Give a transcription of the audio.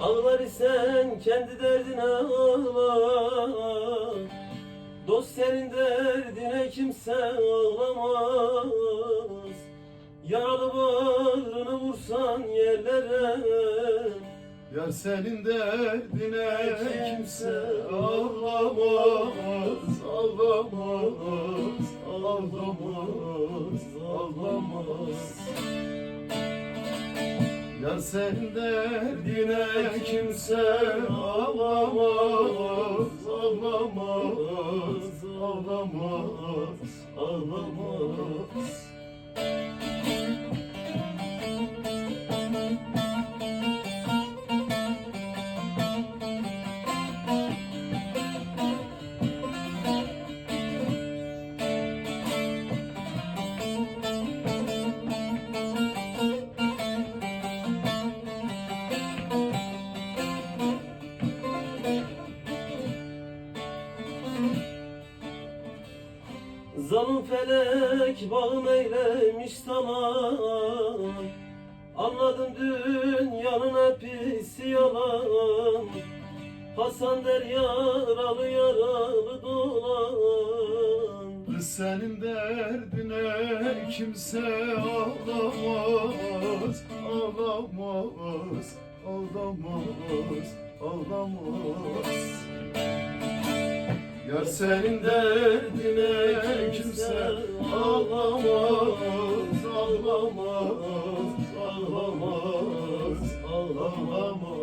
Ağlar isen kendi derdine ağla Dost senin derdine kimse ağlamaz. Yaralı bağrını vursan yerlere. Yar senin derdine kimse ağlamaz, ağlamaz, Yar senin derdine kimse ağlamaz, ağlamaz, ağlamaz, ağlamaz. Zalim felek bağım eylemiş sana. Anladım dünyanın hepsi yalan. Hasan der yaralı yaralı dolan. Senin derdine kimse ağlamaz, ağlamaz, ağlamaz, ağlamaz. Yar senin derdine kimse ağlamaz, ağlamaz, ağlamaz, ağlamaz.